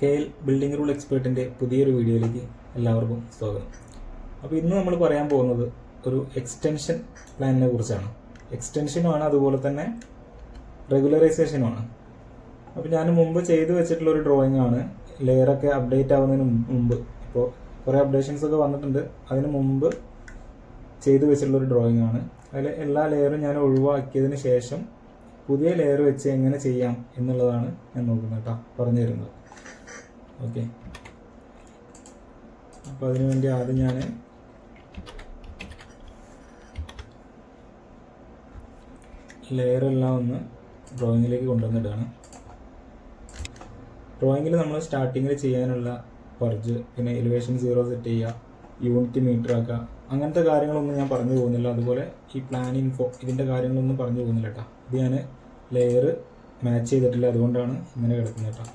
K L building rule എക്സ്പേർട്ടിന്റെ പുതിയൊരു വീഡിയോയിലേക്ക് എല്ലാവർക്കും സ്വാഗതം. അപ്പോൾ ഇന്ന് നമ്മൾ പറയാൻ പോകുന്നത് ഒരു എക്സ്റ്റൻഷൻ പ്ലാനിനെ കുറിച്ചാണ്. എക്സ്റ്റൻഷനുമാണ് അതുപോലെ തന്നെ റെഗുലറൈസേഷനുമാണ് അപ്പോൾ ഞാൻ മുമ്പ് ചെയ്തു വെച്ചിട്ടുള്ള ഒരു ഡ്രോയിങ് ആണ്. ലെയറൊക്കെ അപ്ഡേറ്റ് ആവുന്നതിന് മുമ്പ്. ഇപ്പോൾ കുറേ അപ്ഡേഷൻസ് ഒക്കെ വന്നിട്ടുണ്ട്. അതിന് മുമ്പ് ചെയ്തു വെച്ചിട്ടുള്ള ഒരു ഡ്രോയിങ് ആണ്. അതിൽ എല്ലാ ലെയറും ഞാൻ ഒഴിവാക്കിയതിന് ശേഷം പുതിയ ലെയർ വെച്ച് എങ്ങനെ ചെയ്യാം എന്നുള്ളതാണ് ഞാൻ നോക്കുന്നത് കേട്ടോ. പറഞ്ഞു തരുന്നത് ഓക്കെ. അപ്പോൾ അതിനു വേണ്ടി ആദ്യം ഞാൻ ലെയറെല്ലാം ഒന്ന് ഡ്രോയിങ്ങിലേക്ക് കൊണ്ടുവന്നിട്ടാണ് ഡ്രോയിങ്ങിൽ നമ്മൾ സ്റ്റാർട്ടിങ്ങിൽ ചെയ്യാനുള്ള പർജ് പിന്നെ എലിവേഷൻ സീറോ സെറ്റ് ചെയ്യുക യൂണിറ്റ് മീറ്റർ ആക്കുക അങ്ങനത്തെ കാര്യങ്ങളൊന്നും ഞാൻ പറഞ്ഞു പോകുന്നില്ല. അതുപോലെ ഈ പ്ലാൻ ഇൻഫോ ഇതിന്റെ കാര്യങ്ങളൊന്നും പറഞ്ഞു പോകുന്നില്ല കേട്ടോ. ഇത് ഞാൻ ലെയർ മാച്ച് ചെയ്തിട്ടില്ല. അതുകൊണ്ടാണ് ഇങ്ങനെ കിടക്കുന്നത് കേട്ടോ.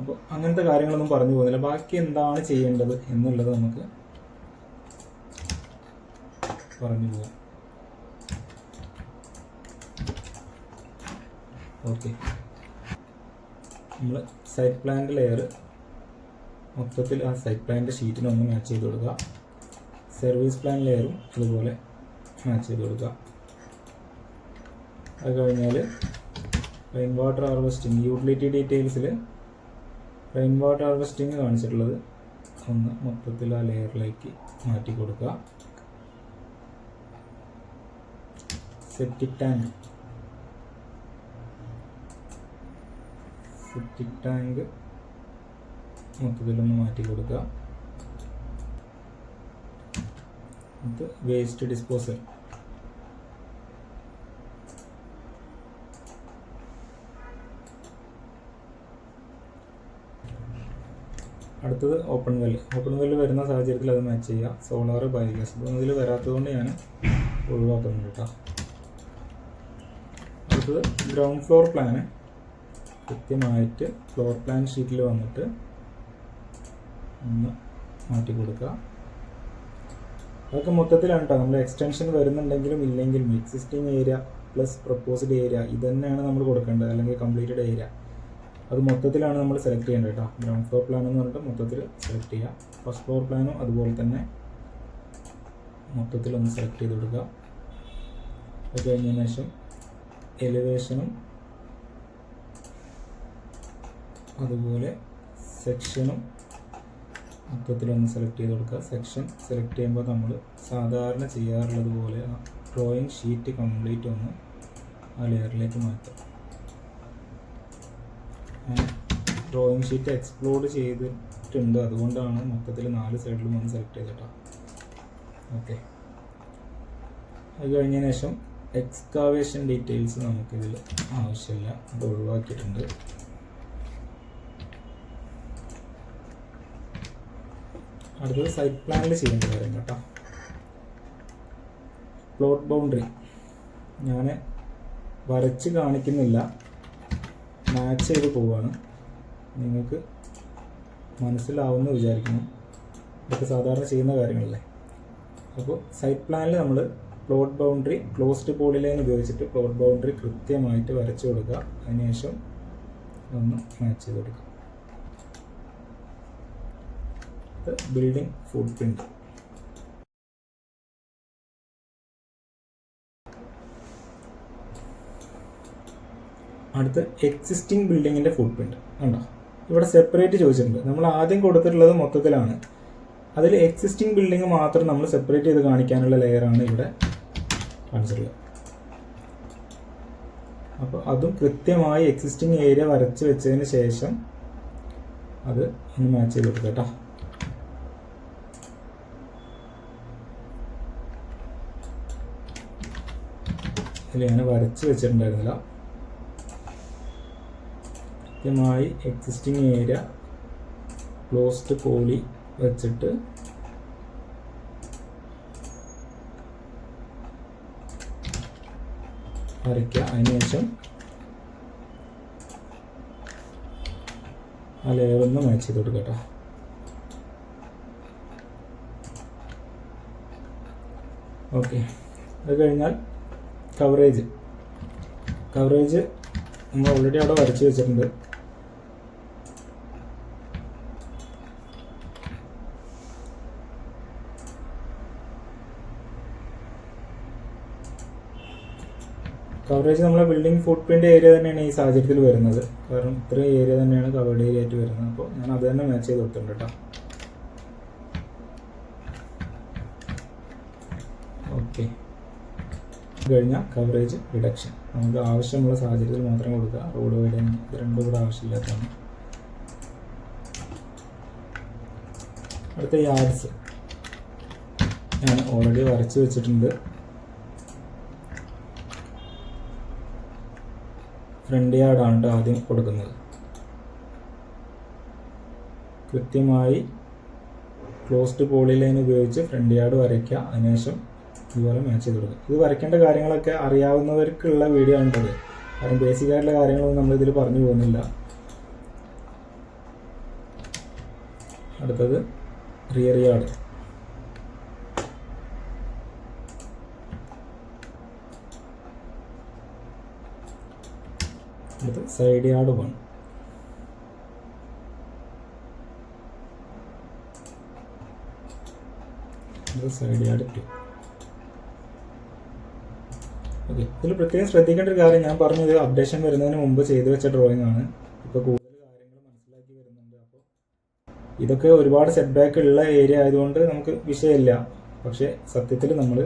അപ്പോൾ അങ്ങനത്തെ കാര്യങ്ങളൊന്നും പറഞ്ഞു പോകുന്നില്ല. ബാക്കി എന്താണ് ചെയ്യേണ്ടത് എന്നുള്ളത് നമുക്ക് പറഞ്ഞു പോകാം. ഓക്കെ നമ്മൾ സൈറ്റ് പ്ലാന്റെ ലെയർ മൊത്തത്തിൽ ആ സൈറ്റ് പ്ലാന്റെ ഷീറ്റിനൊന്ന് മാച്ച് ചെയ്ത് കൊടുക്കുക. സർവീസ് പ്ലാൻ ലെയറും അതുപോലെ മാച്ച് ചെയ്ത് കൊടുക്കുക. അത് കഴിഞ്ഞാൽ റെയിൻ വാട്ടർ ഹാർവെസ്റ്റിംഗ് യൂട്ടിലിറ്റി ഡീറ്റെയിൽസിൽ റെയിൻ വാട്ടർ കാണിച്ചിട്ടുള്ളത് ഒന്ന് മൊത്തത്തിൽ ആ ലെയറിലേക്ക് മാറ്റി കൊടുക്കുക. സെപ്റ്റിക് ടാങ്ക് സെപ്റ്റിക് ടാങ്ക് മൊത്തത്തിലൊന്ന് മാറ്റി കൊടുക്കുക. ഇത് വേസ്റ്റ് ഡിസ്പോസൽ അടുത്തത് ഓപ്പൺ വെല്ല് ഓപ്പൺ വെല്ല് വരുന്ന സാഹചര്യത്തിൽ അത് മാച്ച് ചെയ്യുക. സോളാർ ബയോഗ്യാസ് ഇതൊന്നും ഇതിൽ വരാത്തതുകൊണ്ട് ഞാൻ ഒഴിവാക്കുന്നുണ്ട് കേട്ടോ. അടുത്തത് ഗ്രൗണ്ട് ഫ്ലോർ പ്ലാന് കൃത്യമായിട്ട് ഫ്ലോർ പ്ലാൻ ഷീറ്റിൽ വന്നിട്ട് ഒന്ന് മാറ്റി കൊടുക്കുക. അതൊക്കെ മൊത്തത്തിലാണ് കേട്ടോ നമ്മൾ എക്സ്റ്റൻഷൻ വരുന്നുണ്ടെങ്കിലും ഇല്ലെങ്കിലും existing area plus proposed area ഇതന്നെയാണ് തന്നെയാണ് നമ്മൾ കൊടുക്കേണ്ടത്. അല്ലെങ്കിൽ കംപ്ലീറ്റഡ് ഏരിയ അത് മൊത്തത്തിലാണ് നമ്മൾ സെലക്ട് ചെയ്യേണ്ടത് കേട്ടോ. ഗ്രൗണ്ട് ഫ്ലോർ പ്ലാൻ എന്ന് പറഞ്ഞിട്ട് മൊത്തത്തിൽ സെലക്ട് ചെയ്യുക. ഫസ്റ്റ് ഫ്ലോർ പ്ലാനും അതുപോലെ തന്നെ മൊത്തത്തിലൊന്ന് സെലക്ട് ചെയ്ത് കൊടുക്കുക. അത് കഴിഞ്ഞതിന് ശേഷം എലിവേഷനും അതുപോലെ സെക്ഷനും മൊത്തത്തിലൊന്ന് സെലക്ട് ചെയ്ത് കൊടുക്കുക. സെക്ഷൻ സെലക്ട് ചെയ്യുമ്പോൾ നമ്മൾ സാധാരണ ചെയ്യാറുള്ളത് പോലെ ഡ്രോയിങ് ഷീറ്റ് കംപ്ലീറ്റ് ഒന്ന് ആ ലെയറിലേക്ക് മാറ്റുക. ഡ്രോയിങ് ഷീറ്റ് എക്സ്പ്ലോഡ് ചെയ്തിട്ടുണ്ട്. അതുകൊണ്ടാണ് മൊത്തത്തിൽ നാല് സൈഡിലും ഒന്ന് സെലക്ട് ചെയ്തിട്ടോ ഓക്കെ അത് കഴിഞ്ഞതിന് ശേഷം എക്സ്കാവേഷൻ ഡീറ്റെയിൽസ് നമുക്കിതിൽ ആവശ്യമില്ല. അത് ഒഴിവാക്കിയിട്ടുണ്ട്. അടുത്തത് സൈറ്റ് പ്ലാനിൽ ചെയ്യേണ്ട കാര്യം കേട്ടോ പ്ലോട്ട് ബൗണ്ടറി ഞാൻ വരച്ച് കാണിക്കുന്നില്ല. മാച്ച് ചെയ്ത് പോവാണ്. നിങ്ങൾക്ക് മനസ്സിലാവുമെന്ന് വിചാരിക്കുന്നു. ഇതൊക്കെ സാധാരണ ചെയ്യുന്ന കാര്യങ്ങളല്ലേ? അപ്പോൾ സൈറ്റ് പ്ലാനിൽ നമ്മൾ പ്ലോട്ട് ബൗണ്ടറി ക്ലോസ്ഡ് പോളിലൈൻ ഉപയോഗിച്ചിട്ട് പ്ലോട്ട് ബൗണ്ടറി കൃത്യമായിട്ട് വരച്ചു കൊടുക്കുക. അതിനുശേഷം ഒന്ന് മാച്ച് ചെയ്ത് കൊടുക്കുക. ബിൽഡിംഗ് ഫുഡ് പ്രിന്റ് അടുത്ത് എക്സിസ്റ്റിംഗ് ബിൽഡിങ്ങിന്റെ ഫുഡ് പ്രിന്റ് കണ്ടോ? ഇവിടെ സെപ്പറേറ്റ് ചോദിച്ചിട്ടുണ്ട്. നമ്മൾ ആദ്യം കൊടുത്തിട്ടുള്ളത് മൊത്തത്തിലാണ്. അതിൽ എക്സിസ്റ്റിംഗ് ബിൽഡിംഗ് മാത്രം നമ്മൾ സെപ്പറേറ്റ് ചെയ്ത് കാണിക്കാനുള്ള ലെയറാണ് ഇവിടെ കാണിച്ചിട്ടുള്ളത്. അപ്പോൾ അതും കൃത്യമായി എക്സിസ്റ്റിംഗ് ഏരിയ വരച്ച് വെച്ചതിന് ശേഷം അത് ഒന്ന് മാച്ച് ചെയ്ത് കൊടുക്കുക കേട്ടോ. ഇതിൽ ഞാൻ വരച്ച് വെച്ചിട്ടുണ്ടായിരുന്നില്ല. കൃത്യമായി എക്സിസ്റ്റിംഗ് ഏരിയ ക്ലോസ്ഡ് പോളി വെച്ചിട്ട് വരയ്ക്കുക അതിനുശേഷം ആ ലെയറൊന്ന് മാച്ച് ചെയ്ത് കേട്ടോ ഓക്കെ അത് കഴിഞ്ഞാൽ കവറേജ് കവറേജ് നമ്മൾ ഓൾറെഡി അവിടെ വരച്ച് വെച്ചിട്ടുണ്ട്. കവറേജ് നമ്മളെ ബിൽഡിംഗ് ഫുട് പ്രിന്റ് ഏരിയ തന്നെയാണ് ഈ സാഹചര്യത്തിൽ വരുന്നത്. കാരണം ഇത്രയും ഏരിയ തന്നെയാണ് കവേർഡ് ഏരിയ ആയിട്ട് വരുന്നത്. അപ്പോൾ ഞാൻ അത് തന്നെ മാച്ച് ചെയ്ത് കൊടുത്തിട്ടുണ്ട് കേട്ടോ ഓക്കെ കഴിഞ്ഞാൽ കവറേജ് റിഡക്ഷൻ നമുക്ക് ആവശ്യമുള്ള സാഹചര്യത്തിൽ മാത്രം കൊടുക്കുക. റോഡ് വൈഡിങ് ഇത് രണ്ടും കൂടെ ആവശ്യമില്ലാത്തതാണ്. അടുത്ത യാർഡ്സ് ഞാൻ ഓൾറെഡി വരച്ച് വെച്ചിട്ടുണ്ട്. ഫ്രണ്ട് യാർഡാണ് ആദ്യം കൊടുക്കുന്നത്. കൃത്യമായി ക്ലോസ്ഡ് പോളി ലൈൻ ഉപയോഗിച്ച് ഫ്രണ്ട് യാർഡ് വരയ്ക്കുക. അതിനുശേഷം ഇതുപോലെ മാച്ച് ചെയ്ത് കൊടുക്കുക. ഇത് വരയ്ക്കേണ്ട കാര്യങ്ങളൊക്കെ അറിയാവുന്നവർക്കുള്ള വീഡിയോ ആണിട്ടത് കാരണം ബേസിക് ആയിട്ടുള്ള കാര്യങ്ങളൊന്നും നമ്മൾ ഇതിൽ പറഞ്ഞു പോകുന്നില്ല. അടുത്തത് rear yard side yard one side yard two okay ഇതിൽ പ്രത്യേകം ശ്രദ്ധിക്കേണ്ട ഒരു കാര്യം ഞാൻ പറഞ്ഞത് അപ്ഡേഷൻ വരുന്നതിന് മുമ്പ് ചെയ്തു വെച്ച ഡ്രോയിങ് ആണ്. ഇപ്പോൾ കൂടുതൽ കാര്യങ്ങൾ മനസ്സിലാക്കി വരുന്നുണ്ട്. അപ്പോൾ ഇതൊക്കെ ഒരുപാട് സെറ്റ് ബാക്ക് ഉള്ള ഏരിയ ആയതുകൊണ്ട് നമുക്ക് വിഷയമില്ല. പക്ഷേ സത്യത്തിൽ നമ്മൾ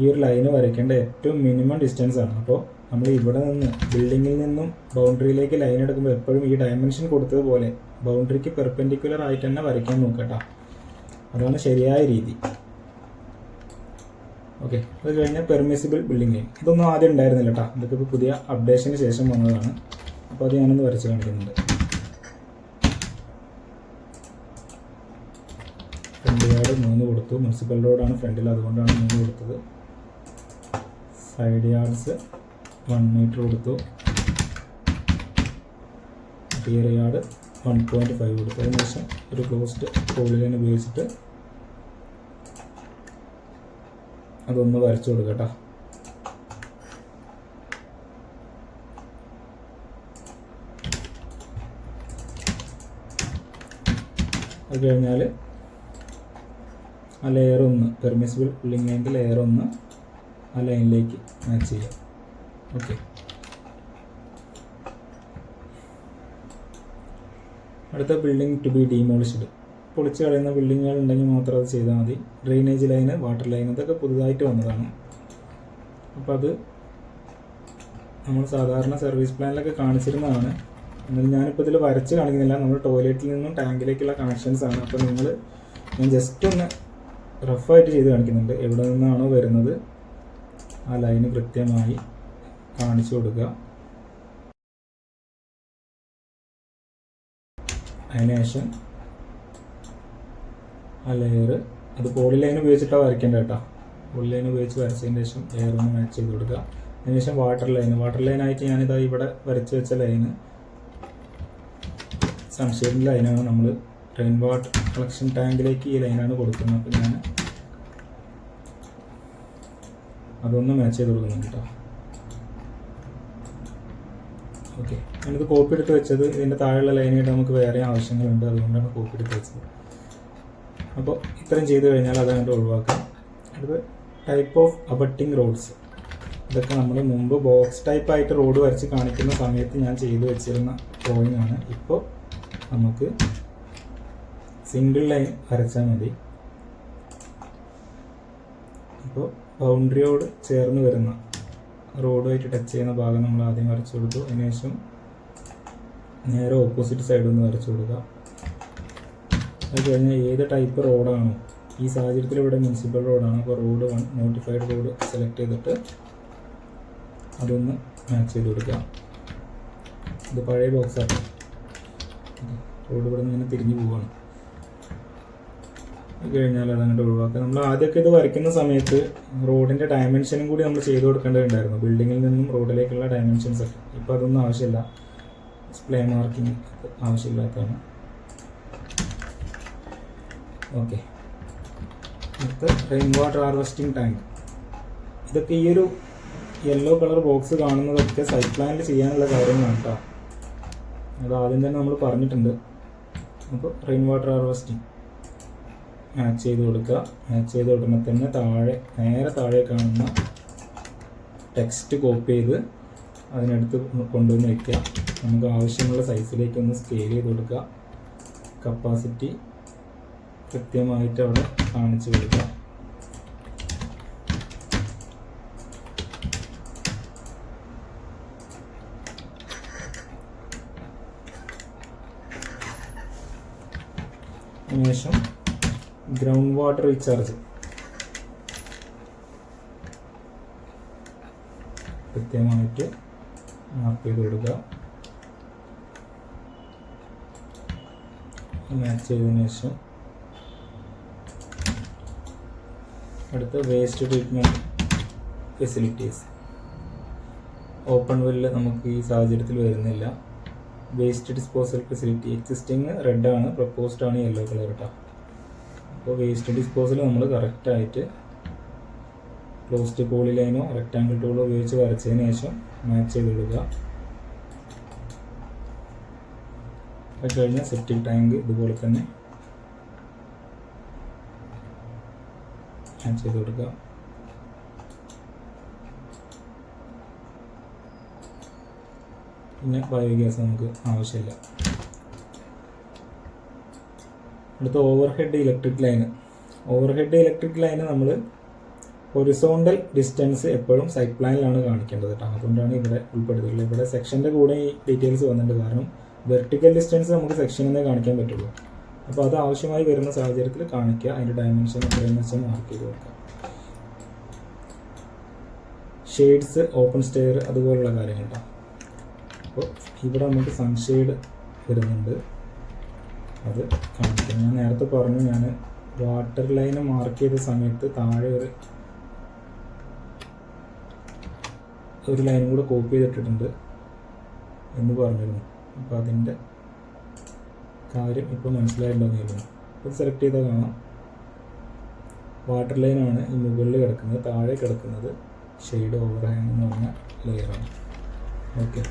ഈ ഒരു ലൈന് വരയ്ക്കേണ്ട ഏറ്റവും മിനിമം ഡിസ്റ്റൻസ് ആണ്. അപ്പോൾ നമ്മൾ ഇവിടെ നിന്ന് ബിൽഡിങ്ങിൽ നിന്നും ബൗണ്ടറിയിലേക്ക് ലൈൻ എടുക്കുമ്പോൾ എപ്പോഴും ഈ ഡയമെൻഷൻ കൊടുത്തതുപോലെ ബൗണ്ടറിക്ക് പെർപെൻഡിക്കുലർ ആയിട്ട് തന്നെ വരയ്ക്കാൻ നോക്കട്ടോ. അതാണ് ശരിയായ രീതി. ഓക്കെ അത് കഴിഞ്ഞാൽ പെർമിസിബിൾ ബിൽഡിംഗ് ലൈൻ ഇതൊന്നും ആദ്യം ഉണ്ടായിരുന്നില്ല കേട്ടോ ഇതൊക്കെ ഇപ്പോൾ പുതിയ അപ്ഡേഷന് ശേഷം വന്നതാണ്. അപ്പോൾ അത് ഞാനൊന്ന് വരച്ച് കാണിക്കുന്നുണ്ട്. ഫ്രണ്ട് യാർഡ് മൂന്ന് കൊടുത്തു. മുനിസിപ്പൽ റോഡാണ് ഫ്രണ്ടിൽ അതുകൊണ്ടാണ് മൂന്ന് കൊടുത്തത്. സൈഡ് യാർഡ്സ് വൺ മീറ്റർ കൊടുത്തു. Rear yard one point five കൊടുത്തു. അതിനുശേഷം ഒരു ക്ലോസ്ഡ് പോളിലൈൻ ഉപയോഗിച്ചിട്ട് അതൊന്ന് വരച്ചു കൊടുക്കട്ടോ അത് കഴിഞ്ഞാൽ ആ ലെയർ ഒന്ന് പെർമിസിബിൾ ബിൽഡിംഗ് ലൈന്റെ ലെയർ ഒന്ന് ആ ലൈനിലേക്ക് മാച്ച് ചെയ്യാം. ഓക്കെ അടുത്ത ബിൽഡിംഗ് ടു ബി ഡീമോളിഷ്ഡ് പൊളിച്ച് കളയുന്ന ബിൽഡിങ്ങുകൾ ഉണ്ടെങ്കിൽ മാത്രം അത് ചെയ്താൽ മതി. ഡ്രെയിനേജ് ലൈന് വാട്ടർ ലൈൻ ഇതൊക്കെ പുതുതായിട്ട് വന്നതാണ്. അപ്പോൾ അത് നമ്മൾ സാധാരണ സർവീസ് പ്ലാനിലൊക്കെ കാണിച്ചിരുന്നതാണ്. എന്നാൽ ഞാനിപ്പോൾ ഇതിൽ വരച്ച് കാണിക്കുന്നില്ല. നമ്മൾ ടോയ്ലറ്റിൽ നിന്നും ടാങ്കിലേക്കുള്ള കണക്ഷൻസ് ആണ്. അപ്പോൾ നിങ്ങൾ ഞാൻ ജസ്റ്റ് ഒന്ന് റഫായിട്ട് ചെയ്ത് കാണിക്കുന്നുണ്ട്. എവിടെ നിന്നാണോ വരുന്നത്? ആ ലൈന് കൃത്യമായി. കാണിച്ചു കൊടുക്കുക. അതിനുശേഷം ആ ലെയർ അത് പോളി ലൈൻ ഉപയോഗിച്ചിട്ടാണ് വരയ്ക്കേണ്ടത് കേട്ടോ. പോളി ലൈൻ ഉപയോഗിച്ച് വരച്ചതിന് ശേഷം ലെയർ ഒന്ന് മാച്ച് ചെയ്ത് കൊടുക്കുക. അതിനുശേഷം വാട്ടർ ലൈൻ വാട്ടർ ലൈൻ ലൈനായിട്ട് ഞാനിതാ ഇവിടെ വരച്ച് വെച്ച ലൈന് സംശയത്തിന്റെ ലൈനാണ് നമ്മൾ റെയിൻ വാട്ടർ കളക്ഷൻ ടാങ്കിലേക്ക് ഈ ലൈനാണ് കൊടുക്കുന്നത്. അപ്പോൾ ഞാൻ അതൊന്ന് മാച്ച് ചെയ്ത് കൊടുക്കുന്നുണ്ട് കേട്ടോ. ഓക്കെ ഞാനിത് കോപ്പി എടുത്ത് വെച്ചത് ഇതിന്റെ താഴെയുള്ള ലൈനായിട്ട് നമുക്ക് വേറെ ആവശ്യങ്ങളുണ്ട്. അതുകൊണ്ടാണ് കോപ്പി എടുത്ത് വെച്ചത്. അപ്പോൾ ഇത്രയും ചെയ്തു കഴിഞ്ഞാൽ അതങ്ങോട്ട് ഒഴിവാക്കാം. അടുത്ത് ടൈപ്പ് ഓഫ് അബട്ടിങ് റോഡ്സ് ഇതൊക്കെ നമ്മൾ മുമ്പ് ബോക്സ് ടൈപ്പ് ആയിട്ട് റോഡ് വരച്ച് കാണിക്കുന്ന സമയത്ത് ഞാൻ ചെയ്തു വെച്ചിരുന്ന ഡ്രോയിങ് ആണ്. ഇപ്പോൾ നമുക്ക് സിംഗിൾ ലൈൻ വരച്ചാൽ മതി. അപ്പോൾ ബൗണ്ടറിയോട് ചേർന്ന് വരുന്ന റോഡുമായിട്ട് ടച്ച് ചെയ്യുന്ന ഭാഗം നമ്മൾ ആദ്യം വരച്ചു കൊടുത്തു. അതിനുശേഷം നേരെ ഓപ്പോസിറ്റ് സൈഡിൽ നിന്ന് വരച്ചു കൊടുക്കുക. അത് കഴിഞ്ഞാൽ ഏത് ടൈപ്പ് റോഡാണോ ഈ സാഹചര്യത്തിൽ ഇവിടെ മുനിസിപ്പൽ റോഡാണ് അപ്പോൾ road one notified road select ചെയ്തിട്ട് അതൊന്ന് മാച്ച് ചെയ്ത് കൊടുക്കുക. ഇത് പഴയ ബോക്സാണ് റോഡ് ഇവിടെ നിന്ന് ഇങ്ങനെ തിരിഞ്ഞു അത് കഴിഞ്ഞാൽ അതങ്ങോട്ട് ഒഴിവാക്കുക നമ്മൾ ആദ്യമൊക്കെ ഇത് വരയ്ക്കുന്ന സമയത്ത് റോഡിന്റെ ഡയമെൻഷനും കൂടി നമ്മൾ ചെയ്ത് കൊടുക്കേണ്ടതുണ്ടായിരുന്നു. ബിൽഡിങ്ങിൽ നിന്നും റോഡിലേക്കുള്ള ഡയമെൻഷൻസ് ഒക്കെ. ഇപ്പോൾ അതൊന്നും ആവശ്യമില്ല. ഡിസ്പ്ലേ മാർക്കിംഗ് ആവശ്യമില്ലാത്തതാണ്. ഓക്കെ അടുത്ത് റെയിൻ വാട്ടർ ഹാർവെസ്റ്റിംഗ് ടാങ്ക് ഇതൊക്കെ ഈ ഒരു യെല്ലോ കളർ ബോക്സ് കാണുന്നതൊക്കെ സൈറ്റ് പ്ലാനിൽ ചെയ്യാനുള്ള കാര്യങ്ങളാണ് കേട്ടോ അത് ആദ്യം തന്നെ നമ്മൾ പറഞ്ഞിട്ടുണ്ട്. അപ്പോൾ റെയിൻ വാട്ടർ ഹാർവെസ്റ്റിംഗ് ചെയ്ത് കൊടുക്കുക. ആഡ് ചെയ്ത് ഉടനെ തന്നെ താഴെ നേരെ താഴെ കാണുന്ന ടെക്സ്റ്റ് കോപ്പി ചെയ്ത് അതിനടുത്ത് കൊണ്ടുവന്ന് വയ്ക്കുക നമുക്ക് ആവശ്യമുള്ള സൈസിലേക്ക് ഒന്ന് സ്കെയിൽ ചെയ്ത് കൊടുക്കുക. കപ്പാസിറ്റി കൃത്യമായിട്ട് അവിടെ കാണിച്ചു കൊടുക്കുക. അതിനുശേഷം ഗ്രൗണ്ട് വാട്ടർ റീചാർജ്. കൃത്യമായിട്ട് മാർക്ക് ചെയ്ത് കൊടുക്കുക. മാച്ച് ചെയ്തതിന് ശേഷം അടുത്ത waste treatment facilities open well നമുക്ക് ഈ സാഹചര്യത്തിൽ വരുന്നില്ല. വേസ്റ്റ് ഡിസ്പോസൽ ഫെസിലിറ്റി എക്സിസ്റ്റിംഗ് ആണ് പ്രപ്പോസ്ഡ് ആണ് യെല്ലോ കളർ കേട്ടോ അപ്പോൾ വേസ്റ്റ് ഡിസ്പോസൽ നമ്മൾ കറക്റ്റായിട്ട് ക്ലോസ്ഡ് പോളി ലൈനോ റെക്റ്റാങ്കിൾ ടൂളോ ഉപയോഗിച്ച് വരച്ചതിന് ശേഷം മാച്ച് ചെയ്ത് കൊടുക്കുക. അത് കഴിഞ്ഞാൽ സെപ്റ്റിക് ടാങ്ക് ഇതുപോലെ തന്നെ മാച്ച് ചെയ്ത് കൊടുക്കുക. പിന്നെ ബയോഗ്യാസ് നമുക്ക് ആവശ്യമില്ല. അടുത്ത over head electric line over head electric line നമ്മൾ ഹൊറിസോണ്ടൽ ഡിസ്റ്റൻസ് എപ്പോഴും സൈറ്റ് പ്ലാനിലാണ് കാണിക്കേണ്ടത് കേട്ടോ അതുകൊണ്ടാണ് ഇവിടെ ഉൾപ്പെടുത്തിയിട്ടുള്ളത്. ഇവിടെ സെക്ഷന്റെ കൂടെ ഈ ഡീറ്റെയിൽസ് വന്നിട്ടുണ്ട്. കാരണം വെർട്ടിക്കൽ ഡിസ്റ്റൻസ് നമുക്ക് സെക്ഷനിൽ കാണിക്കാൻ പറ്റുള്ളൂ. അപ്പോൾ അത് ആവശ്യമായി വരുന്ന സാഹചര്യത്തിൽ കാണിക്കുക. അതിന്റെ ഡയമെൻഷൻ എത്രയെന്ന് വെച്ചാൽ മാർക്ക് ചെയ്ത് കൊടുക്കുക. ഷെയ്ഡ്സ് ഓപ്പൺ സ്റ്റെയർ അതുപോലുള്ള കാര്യങ്ങൾ കേട്ടോ അപ്പോൾ ഇവിടെ നമുക്ക് സൺഷെയ്ഡ് വരുന്നുണ്ട്. അത് കാണിക്കാം. ഞാൻ നേരത്തെ പറഞ്ഞു ഞാൻ വാട്ടർ ലൈന് മാർക്ക് ചെയ്ത സമയത്ത് താഴെ ഒരു ഒരു ലൈനും കൂടെ കോപ്പി ചെയ്തിട്ടിട്ടുണ്ട് എന്ന് പറഞ്ഞിരുന്നു. അപ്പോൾ അതിന്റെ കാര്യം ഇപ്പോൾ മനസ്സിലായിട്ടുണ്ടോ എന്ന് അത് സെലക്ട് ചെയ്താൽ കാണാം. വാട്ടർ ലൈനാണ് ഈ മുകളിൽ കിടക്കുന്നത് താഴെ കിടക്കുന്നത് ഷെയ്ഡ് ഓവർ ഹാങ് എന്ന് പറഞ്ഞ ലെയറാണ് ഓക്കെ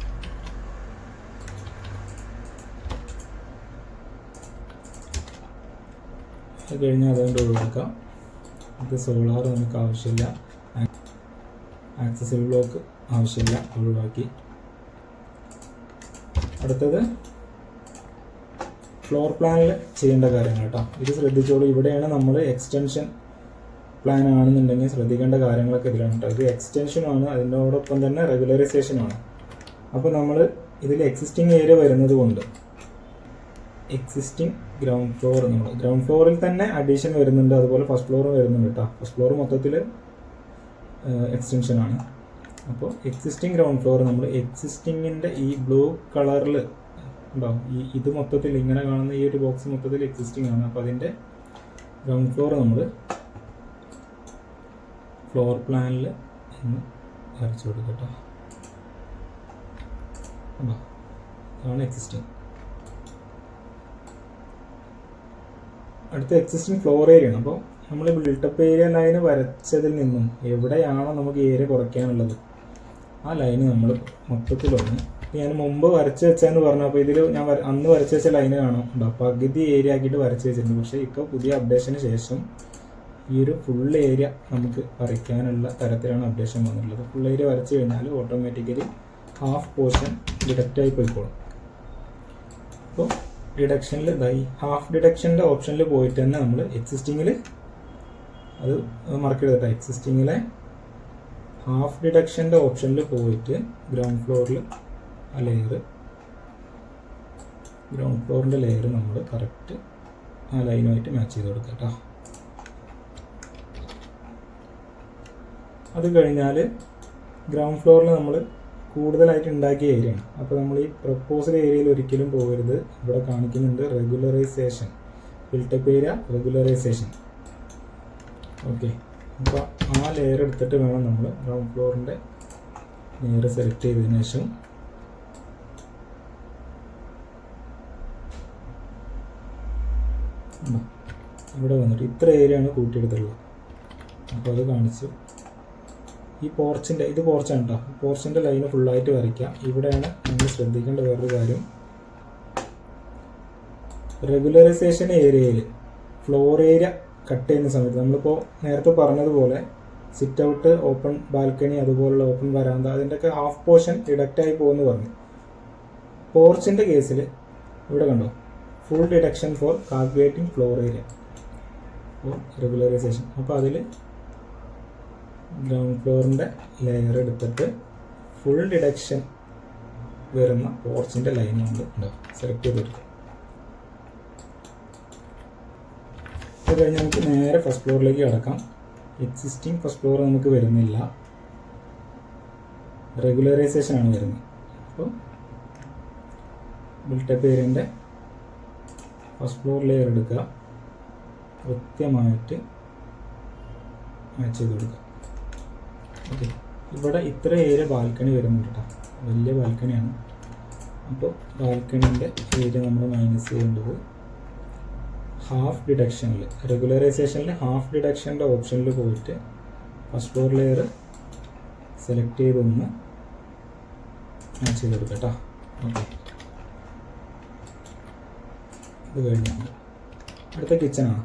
അത് കഴിഞ്ഞാൽ അതുകൊണ്ട് ഒഴിവാക്കാം. ഇത് സോളാർ നമുക്ക് ആവശ്യമില്ല. ആക്സസിബിൾ ബ്ലോക്ക് ആവശ്യമില്ല. ഒഴിവാക്കി. അടുത്തത് ഫ്ലോർ പ്ലാനിൽ ചെയ്യേണ്ട കാര്യങ്ങൾ കേട്ടോ. ഇത് ശ്രദ്ധിച്ചോളൂ. ഇവിടെയാണ് നമ്മൾ എക്സ്റ്റൻഷൻ പ്ലാൻ ആണെന്നുണ്ടെങ്കിൽ ശ്രദ്ധിക്കേണ്ട കാര്യങ്ങളൊക്കെ ഇതിലാണ് കേട്ടോ. ഇത് എക്സ്റ്റൻഷനാണ് അതിനോടൊപ്പം തന്നെ റെഗുലറൈസേഷനാണ് അപ്പോൾ നമ്മൾ ഇതിൽ എക്സിസ്റ്റിംഗ് ഏരിയ വരുന്നത് കൊണ്ട് എക്സിസ്റ്റിംഗ് ഗ്രൗണ്ട് ഫ്ലോർ നമ്മൾ ഗ്രൗണ്ട് ഫ്ലോറിൽ തന്നെ അഡീഷൻ വരുന്നുണ്ട്. അതുപോലെ ഫസ്റ്റ് ഫ്ലോറും വരുന്നുണ്ട് കേട്ടോ ഫസ്റ്റ് ഫ്ലോർ മൊത്തത്തിൽ എക്സ്റ്റൻഷനാണ് അപ്പോൾ എക്സിസ്റ്റിംഗ് ഗ്രൗണ്ട് ഫ്ലോർ നമ്മൾ എക്സിസ്റ്റിങ്ങിന്റെ ഈ ബ്ലൂ കളറിൽ ഉണ്ടാവും ഈ ഇത് മൊത്തത്തിൽ ഇങ്ങനെ കാണുന്ന ഈ ഒരു ബോക്സ് മൊത്തത്തിൽ എക്സിസ്റ്റിംഗ് ആണ്. അപ്പോൾ അതിന്റെ ഗ്രൗണ്ട് ഫ്ലോർ നമ്മൾ ഫ്ലോർ പ്ലാനിൽ ഒന്ന് വരച്ചു കൊടുക്കട്ടോ? അതാണ് എക്സിസ്റ്റിംഗ് അടുത്ത എക്സിസ്റ്റിംഗ് ഫ്ലോർ ഏരിയ ആണ്. അപ്പോൾ നമ്മൾ ബിൽട്ടപ്പ് ഏരിയ ലൈന് വരച്ചതിൽ നിന്നും എവിടെയാണോ നമുക്ക് ഏരിയ കുറയ്ക്കാനുള്ളത് ആ ലൈന് നമ്മൾ മൊത്തത്തിൽ വന്ന് ഞാൻ മുമ്പ് വരച്ച് വെച്ചതെന്ന് പറഞ്ഞു അപ്പോൾ ഇതിൽ ഞാൻ അന്ന് വരച്ച് വെച്ച ലൈന് കാണാം. ഉണ്ടോ പകുതി ഏരിയ ആക്കിയിട്ട് വരച്ച് വെച്ചിട്ടുണ്ട്. പക്ഷേ ഇപ്പോൾ പുതിയ അപ്ഡേഷന് ശേഷം ഈ ഒരു ഫുൾ ഏരിയ നമുക്ക് വരയ്ക്കാനുള്ള തരത്തിലാണ് അപ്ഡേഷൻ വന്നിട്ടുള്ളത്. ഫുൾ ഏരിയ വരച്ച് കഴിഞ്ഞാൽ ഓട്ടോമാറ്റിക്കലി ഹാഫ് പോർഷൻ ഡിഡക്റ്റായി പോയിക്കോളും. അപ്പോൾ ഡിഡക്ഷനിൽ ഇതായി ഹാഫ് ഡിഡക്ഷന്റെ ഓപ്ഷനിൽ പോയിട്ട് തന്നെ നമ്മൾ എക്സിസ്റ്റിങ്ങിൽ അത് മാർക്ക് ചെയ്തിട്ട്. എക്സിസ്റ്റിങ്ങിലെ ഹാഫ് ഡിഡക്ഷന്റെ ഓപ്ഷനിൽ പോയിട്ട് ഗ്രൗണ്ട് ഫ്ലോറിൽ ആ ലെയർ ഗ്രൗണ്ട് ഫ്ലോറിന്റെ ലെയർ നമ്മൾ കറക്റ്റ് ആ ലൈനുമായിട്ട് മാച്ച് ചെയ്ത് കൊടുക്കുക കേട്ടോ അത് കഴിഞ്ഞാൽ ഗ്രൗണ്ട് ഫ്ലോറിൽ നമ്മൾ കൂടുതലായിട്ട് ഉണ്ടാക്കിയ ഏരിയ ആണ്. അപ്പോൾ നമ്മൾ ഈ പ്രപ്പോസൽ ഏരിയയിൽ ഒരിക്കലും പോകരുത്. ഇവിടെ കാണിക്കുന്നുണ്ട് regularisation fill up area regularisation okay അപ്പോൾ ആ ലെയർ എടുത്തിട്ട് വേണം നമ്മൾ ഗ്രൗണ്ട് ഫ്ലോറിന്റെ ലെയർ സെലക്ട് ചെയ്തതിന് ശേഷം? ഇവിടെ വന്നിട്ട് ഇത്ര ഏരിയ ആണ് കൂട്ടിയെടുത്തുള്ളത് അപ്പോൾ അത് കാണിച്ചു. ഈ പോർച്ചിന്റെ ഇത് പോർച്ചാണ് കേട്ടോ പോർച്ചിന്റെ ലൈന് ഫുള്ളായിട്ട് വരയ്ക്കാം. ഇവിടെയാണ് നമ്മൾ ശ്രദ്ധിക്കേണ്ട വേറൊരു കാര്യം. റെഗുലറൈസേഷൻ ഏരിയയിൽ ഫ്ലോർ ഏരിയ കട്ട് ചെയ്യുന്ന സമയത്ത് നമ്മളിപ്പോൾ നേരത്തെ പറഞ്ഞതുപോലെ സിറ്റ് ഔട്ട് ഓപ്പൺ ബാൽക്കണി അതുപോലുള്ള ഓപ്പൺ വരാന്ത അതിന്റെയൊക്കെ ഹാഫ് പോർഷൻ ഡിഡക്റ്റ് ആയി പോകുമെന്ന് പറഞ്ഞു. പോർച്ചിന്റെ കേസിൽ ഇവിടെ കണ്ടോ? Full deduction for calculating floor area അപ്പോൾ റെഗുലറൈസേഷൻ അപ്പോൾ അതിൽ ഗ്രൗണ്ട് ഫ്ലോറിന്റെ ലെയർ എടുത്തിട്ട് ഫുൾ ഡിഡക്ഷൻ വരുന്ന പോർച്ചിന്റെ ലൈൻ കൊണ്ട് സെലക്ട് ചെയ്തെടുക്കും. അത് കഴിഞ്ഞ് നമുക്ക് നേരെ ഫസ്റ്റ് ഫ്ലോറിലേക്ക് കിടക്കാം. എക്സിസ്റ്റിംഗ് ഫസ്റ്റ് ഫ്ലോർ നമുക്ക് വരുന്നില്ല. റെഗുലറൈസേഷൻ ആണ് വരുന്നത്. അപ്പോൾ ബിൽട്ടപ്പ് ഏരിയന്റെ ഫസ്റ്റ് ഫ്ലോർ ലെയർ എടുക്കുക. കൃത്യമായിട്ട് മാച്ച് ചെയ്ത് കൊടുക്കുക. ഓക്കെ. ഇവിടെ ഇത്ര ഏരിയ ബാൽക്കണി വരുന്നുണ്ട് കേട്ടോ. വലിയ ബാൽക്കണിയാണ്. അപ്പോൾ ബാൽക്കണിന്റെ ഏരിയ നമ്മൾ മൈനസ് ചെയ്യേണ്ടത് ഹാഫ് ഡിഡക്ഷനിൽ റെഗുലറൈസേഷനിൽ ഹാഫ് ഡിഡക്ഷന്റെ ഓപ്ഷനിൽ പോയിട്ട് ഫസ്റ്റ് ഫ്ലോർ ലെയർ സെലക്ട് ചെയ്തൊന്ന് മാച്ച് ചെയ്ത് കൊടുക്കാം കേട്ടോ. ഓക്കെ. ഇത് കഴിഞ്ഞു. അടുത്ത കിച്ചണാണ്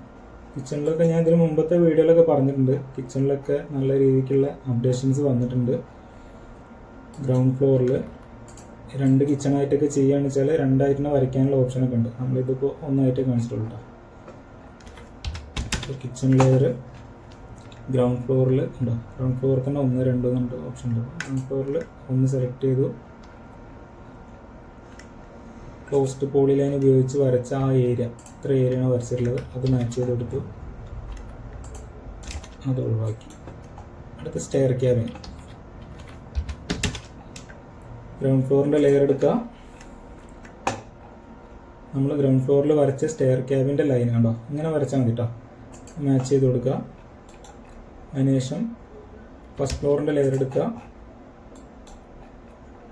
കിച്ചണിലൊക്കെ ഞാൻ ഇതിന് മുമ്പത്തെ വീഡിയോയിലൊക്കെ പറഞ്ഞിട്ടുണ്ട്. കിച്ചണിലൊക്കെ നല്ല രീതിക്കുള്ള അപ്ഡേഷൻസ് വന്നിട്ടുണ്ട്. ഗ്രൗണ്ട് ഫ്ലോറിൽ രണ്ട് കിച്ചണായിട്ടൊക്കെ ചെയ്യുകയാണെന്ന് വെച്ചാൽ രണ്ടായിട്ടിനെ വരയ്ക്കാനുള്ള ഓപ്ഷനൊക്കെ ഉണ്ട്. നമ്മളിതിപ്പോൾ ഒന്നായിട്ട് കാണിച്ചിട്ടുള്ളൂ കേട്ടോ കിച്ചൺ ലെയർ ഗ്രൗണ്ട് ഫ്ലോറിൽ ഉണ്ടോ? ഗ്രൗണ്ട് ഫ്ലോറിൽ തന്നെ ഒന്ന് രണ്ട് എന്നുണ്ട് ഓപ്ഷൻ ഉണ്ട്. ഗ്രൗണ്ട് ഫ്ലോറിൽ ഒന്ന് സെലക്ട് ചെയ്തു. ക്ലോസ്ഡ് പോളി ലൈൻ ഉപയോഗിച്ച് വരച്ച ആ ഏരിയ ഇത്ര ഏരിയയാണ് വരച്ചിട്ടുള്ളത്. അത് മാച്ച് ചെയ്ത് കൊടുത്തു അത് ഒഴിവാക്കി. അടുത്ത സ്റ്റെയർ ക്യാബിൻ ഗ്രൗണ്ട് ഫ്ലോറിന്റെ ലെയർ എടുക്കുക. നമ്മൾ ഗ്രൗണ്ട് ഫ്ലോറിൽ വരച്ച സ്റ്റെയർ ക്യാബിന്റെ ലൈൻ കണ്ടോ? ഇങ്ങനെ വരച്ചാൽ മതി കേട്ടോ മാച്ച് ചെയ്ത് കൊടുക്കുക. അതിനുശേഷം ഫസ്റ്റ് ഫ്ലോറിന്റെ ലെയർ എടുക്കുക.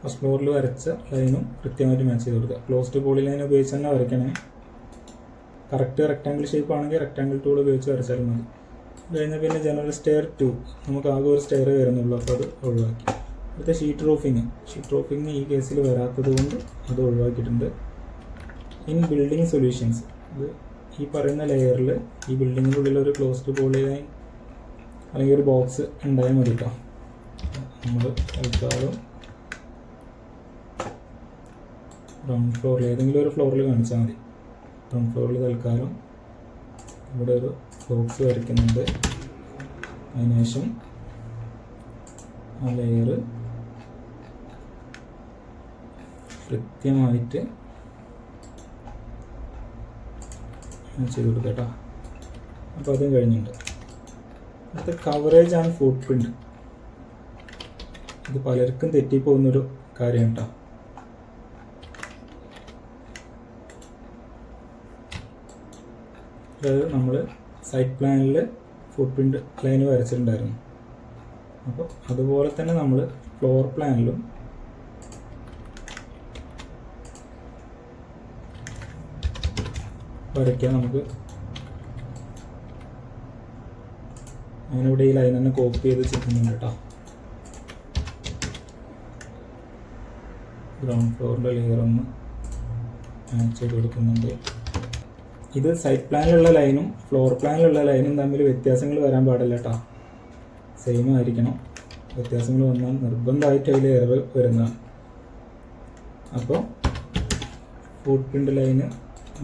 ഫസ്റ്റ് ഫ്ലോറിൽ വരച്ച ലൈനും കൃത്യമായിട്ട് മാച്ച് ചെയ്ത് കൊടുക്കുക. ക്ലോസ്ഡ് പോളി ലൈൻ ഉപയോഗിച്ച് തന്നെ വരയ്ക്കണേ കറക്റ്റ് റെക്റ്റാങ്കിൾ ഷേപ്പ് ആണെങ്കിൽ റെക്റ്റാങ്കിൾ ടൂൾ ഉപയോഗിച്ച് വരച്ചാലും മതി. കഴിഞ്ഞാൽ പിന്നെ ജനറൽ സ്റ്റെയർ ടു നമുക്ക് ആകെ ഒരു സ്റ്റെയർ വരുന്നുള്ളൂ അപ്പോൾ അത് ഒഴിവാക്കി. അടുത്ത ഷീറ്റ് റൂഫിങ് ഷീറ്റ് റൂഫിങ് ഈ കേസിൽ വരാത്തത് കൊണ്ട് അത് ഒഴിവാക്കിയിട്ടുണ്ട്. ഇൻ ബിൽഡിംഗ് സൊല്യൂഷൻസ് ഇത് ഈ പറയുന്ന ലെയറിൽ ഈ ബിൽഡിങ്ങിന്റെ ഉള്ളിൽ ഒരു ക്ലോസ്ഡ് പോളി ലൈൻ അല്ലെങ്കിൽ ഒരു ബോക്സ് ഉണ്ടായാൽ മതി കേട്ടോ നമ്മൾ തൽക്കാലം ഗ്രൗണ്ട് ഫ്ലോറിൽ ഏതെങ്കിലും ഒരു ഫ്ലോറിൽ കാണിച്ചാൽ മതി. ഗ്രൗണ്ട് ഫ്ലോറിൽ തൽക്കാലം ഇവിടെ ഒരു ബോക്സ് വരയ്ക്കുന്നുണ്ട്. അതിനുശേഷം ആ ലെയർ കൃത്യമായിട്ട് ചെയ്ത് കൊടുക്കാം കേട്ടോ. അപ്പോൾ അതും കഴിഞ്ഞിട്ടുണ്ട്. അടുത്ത കവറേജ് ആൻഡ് ഫുട് പ്രിന്റ് ഇത് പലർക്കും തെറ്റിപ്പോകുന്നൊരു കാര്യം കേട്ടോ. അതായത് നമ്മൾ സൈറ്റ് പ്ലാനിൽ ഫുട് പ്രിന്റ് ലൈന് വരച്ചിട്ടുണ്ടായിരുന്നു. അപ്പോൾ അതുപോലെ തന്നെ നമ്മൾ ഫ്ലോർ പ്ലാനിലും വരയ്ക്കാൻ നമുക്ക്. ഞാനിവിടെ ഈ ലൈൻ തന്നെ കോപ്പി ചെയ്ത് ചെയ്യുന്നുണ്ട് കേട്ടോ. ഗ്രൗണ്ട് ഫ്ലോറിന്റെ ലെയർ ഒന്ന് ചെയ്ത് കൊടുക്കുന്നുണ്ട്. ഇത് സൈഡ് പ്ലാനിലുള്ള ലൈനും ഫ്ലോർ പ്ലാനിലുള്ള ലൈനും തമ്മിൽ വ്യത്യാസങ്ങൾ വരാൻ പാടില്ല കേട്ടോ സെയിം ആയിരിക്കണം. വ്യത്യാസങ്ങൾ വന്നാൽ നിർബന്ധമായിട്ട് അതിൽ എറർ വരുന്നതാണ്. അപ്പോൾ ഫുട് പ്രിന്റ് ലൈന്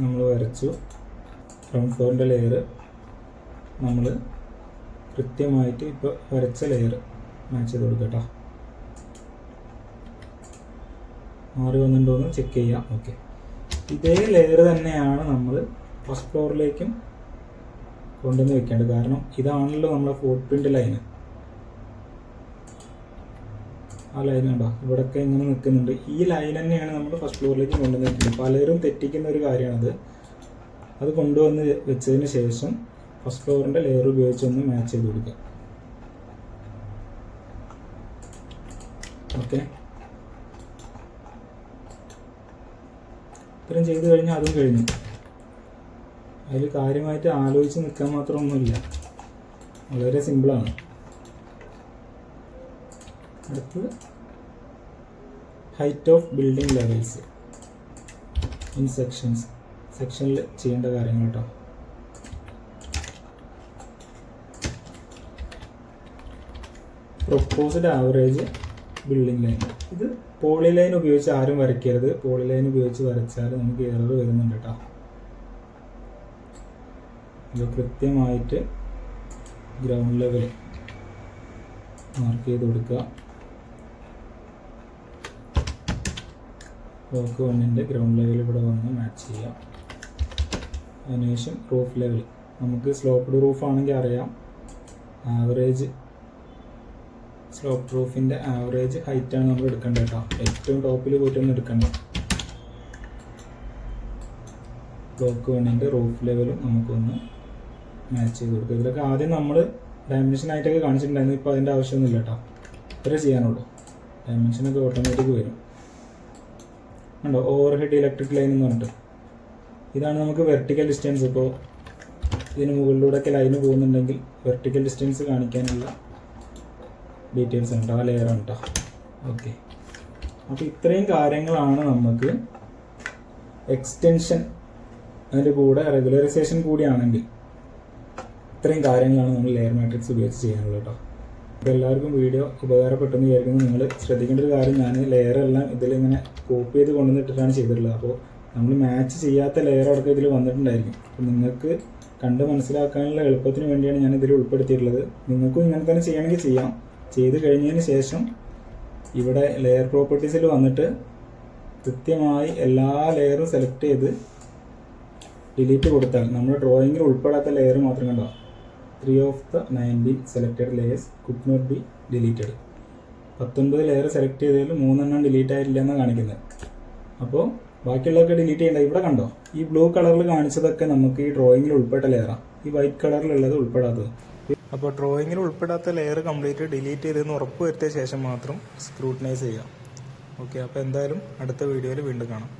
നമ്മൾ വരച്ചു ഫ്രണ്ട് ഫ്ലോറിന്റെ ലെയർ നമ്മൾ കൃത്യമായിട്ട് ഇപ്പോൾ വരച്ച ലെയർ മാച്ച് ചെയ്ത് കൊടുക്കട്ടോ മാറി വന്നിട്ടുണ്ടോ എന്ന് ചെക്ക് ചെയ്യാം. ഓക്കെ ഇതേ ലെയർ തന്നെയാണ് നമ്മൾ ഫസ്റ്റ് ഫ്ലോറിലേക്കും കൊണ്ടുവന്ന് വെക്കേണ്ടത്. കാരണം ഇതാണല്ലോ നമ്മുടെ ഫുട് പ്രിന്റ് ലൈന് ആ ലൈൻ കണ്ടോ? ഇവിടെയൊക്കെ ഇങ്ങനെ നിൽക്കുന്നുണ്ട്. ഈ ലൈൻ തന്നെയാണ് നമ്മൾ ഫസ്റ്റ് ഫ്ലോറിലേക്ക് കൊണ്ടുവന്ന് വെക്കുന്നത് പലരും തെറ്റിക്കുന്ന ഒരു കാര്യമാണത്. അത് കൊണ്ടുവന്ന് വെച്ചതിന് ശേഷം ഫസ്റ്റ് ഫ്ലോറിന്റെ ലെയർ ഉപയോഗിച്ച് ഒന്ന് മാച്ച് ചെയ്ത് കൊടുക്കുക. ഓക്കെ ഇത്രയും ചെയ്ത് കഴിഞ്ഞാൽ അതും കഴിഞ്ഞു. അതിൽ കാര്യമായിട്ട് ആലോചിച്ച് നിൽക്കാൻ മാത്രമൊന്നുമില്ല. വളരെ സിമ്പിളാണ് അടുത്ത് height of building levels in sections സെക്ഷനിൽ ചെയ്യേണ്ട കാര്യങ്ങൾ കേട്ടോ പ്രൊപ്പോസ്ഡ് ആവറേജ് ബിൽഡിംഗ് ലൈൻ ഇത് പോളി ലൈൻ ഉപയോഗിച്ച് ആരും വരയ്ക്കരുത്. പോളി ലൈൻ ഉപയോഗിച്ച് വരച്ചാൽ നമുക്ക് എറർ വരുന്നുണ്ട് കേട്ടോ ഇത് കൃത്യമായിട്ട് ഗ്രൗണ്ട് ലെവൽ മാർക്ക് ചെയ്ത് കൊടുക്കുക. ബ്ലോക്ക് വണ്ണിന്റെ ഗ്രൗണ്ട് ലെവൽ ഇവിടെ വന്ന് മാച്ച് ചെയ്യാം അതിനുശേഷം റൂഫ് ലെവൽ നമുക്ക് സ്ലോപ്പ്ഡ് റൂഫ് ആണെങ്കിൽ അറിയാം. ആവറേജ് സ്ലോപ്പ് റൂഫിന്റെ ആവറേജ് ഹൈറ്റാണ് നമ്മൾ എടുക്കേണ്ടത് കേട്ടോ. ഏറ്റവും ടോപ്പിൽ പോയിട്ടൊന്നും എടുക്കേണ്ടത് ബ്ലോക്ക് വണ്ണിന്റെ റൂഫ് ലെവലും നമുക്കൊന്ന് മാച്ച് ചെയ്ത് കൊടുക്കുക ഇതിലൊക്കെ ആദ്യം നമ്മൾ ഡയമെൻഷൻ ആയിട്ടൊക്കെ കാണിച്ചിട്ടുണ്ടായിരുന്നു. ഇപ്പോൾ അതിന്റെ ആവശ്യമൊന്നുമില്ല കേട്ടോ. ഇത്രേ ചെയ്യാനുള്ളൂ. ഡയമെൻഷനൊക്കെ ഓട്ടോമാറ്റിക് വരും. ഉണ്ടോ ഓവർ ഹെഡ് ഇലക്ട്രിക് ലൈൻ എന്ന് പറഞ്ഞിട്ട്. ഇതാണ് നമുക്ക് വെർട്ടിക്കൽ ഡിസ്റ്റൻസ് ഇപ്പോൾ ഇതിന് മുകളിലൂടെയൊക്കെ ലൈന് പോകുന്നുണ്ടെങ്കിൽ വെർട്ടിക്കൽ ഡിസ്റ്റൻസ് കാണിക്കാനുള്ള ഡീറ്റെയിൽസ് ഉണ്ട് ആ ലെയർ കേട്ടോ. ഓക്കെ അപ്പോൾ ഇത്രയും കാര്യങ്ങളാണ് നമുക്ക് എക്സ്റ്റൻഷൻ അതിന്റെ കൂടെ റെഗുലറൈസേഷൻ കൂടിയാണെങ്കിൽ ഇത്രയും കാര്യങ്ങളാണ് നമ്മൾ ലെയർ മാട്രിക്സ് ഉപയോഗിച്ച് ചെയ്യാനുള്ളത് കേട്ടോ. അപ്പോൾ എല്ലാവർക്കും വീഡിയോ ഉപകാരപ്പെട്ടെന്ന് വിചാരിക്കുന്നു. നിങ്ങൾ ശ്രദ്ധിക്കേണ്ട ഒരു കാര്യം ഞാൻ ലെയർ എല്ലാം ഇതിലിങ്ങനെ കോപ്പി ചെയ്ത് കൊണ്ടുവന്നിട്ടിട്ടാണ് ചെയ്തിട്ടുള്ളത്. അപ്പോൾ നമ്മൾ മാച്ച് ചെയ്യാത്ത ലെയർ അടക്കം ഇതിൽ വന്നിട്ടുണ്ടായിരിക്കും. അപ്പോൾ നിങ്ങൾക്ക് കണ്ട് മനസ്സിലാക്കാനുള്ള എളുപ്പത്തിന് വേണ്ടിയാണ് ഞാൻ ഇതിൽ ഉൾപ്പെടുത്തിയിട്ടുള്ളത്. നിങ്ങൾക്കും ഇങ്ങനെ തന്നെ ചെയ്യണമെങ്കിൽ ചെയ്യാം. ചെയ്ത് കഴിഞ്ഞതിന് ശേഷം ഇവിടെ ലെയർ പ്രോപ്പർട്ടീസിൽ വന്നിട്ട് കൃത്യമായി എല്ലാ ലെയറും സെലക്ട് ചെയ്ത് ഡിലീറ്റ് കൊടുത്താൽ നമ്മുടെ ഡ്രോയിങ്ങിൽ ഉൾപ്പെടാത്ത ലെയർ മാത്രം കണ്ടോ? Three of the nineteen selected layers could not be deleted പത്തൊൻപത് ലെയർ സെലക്ട് ചെയ്തതിൽ മൂന്നെണ്ണം ഡിലീറ്റ് ആയിട്ടില്ല എന്നാണ് കാണിക്കുന്നത് അപ്പോൾ ബാക്കിയുള്ളതൊക്കെ ഡിലീറ്റ് ചെയ്യേണ്ട. ഇവിടെ കണ്ടോ? ഈ ബ്ലൂ കളറിൽ കാണിച്ചതൊക്കെ നമുക്ക് ഈ ഡ്രോയിങ്ങിൽ ഉൾപ്പെട്ട ലെയറാണ് ഈ വൈറ്റ് കളറിലുള്ളത് ഉൾപ്പെടാത്തത്. അപ്പോൾ ഡ്രോയിങ്ങിൽ ഉൾപ്പെടാത്ത ലെയർ കംപ്ലീറ്റ് ഡിലീറ്റ് ചെയ്തെന്ന് ഉറപ്പ് വരുത്തിയ ശേഷം മാത്രം സ്ക്രൂട്ടിനൈസ് ചെയ്യാം ഓക്കെ അപ്പോൾ എന്തായാലും അടുത്ത വീഡിയോയിൽ വീണ്ടും കാണാം.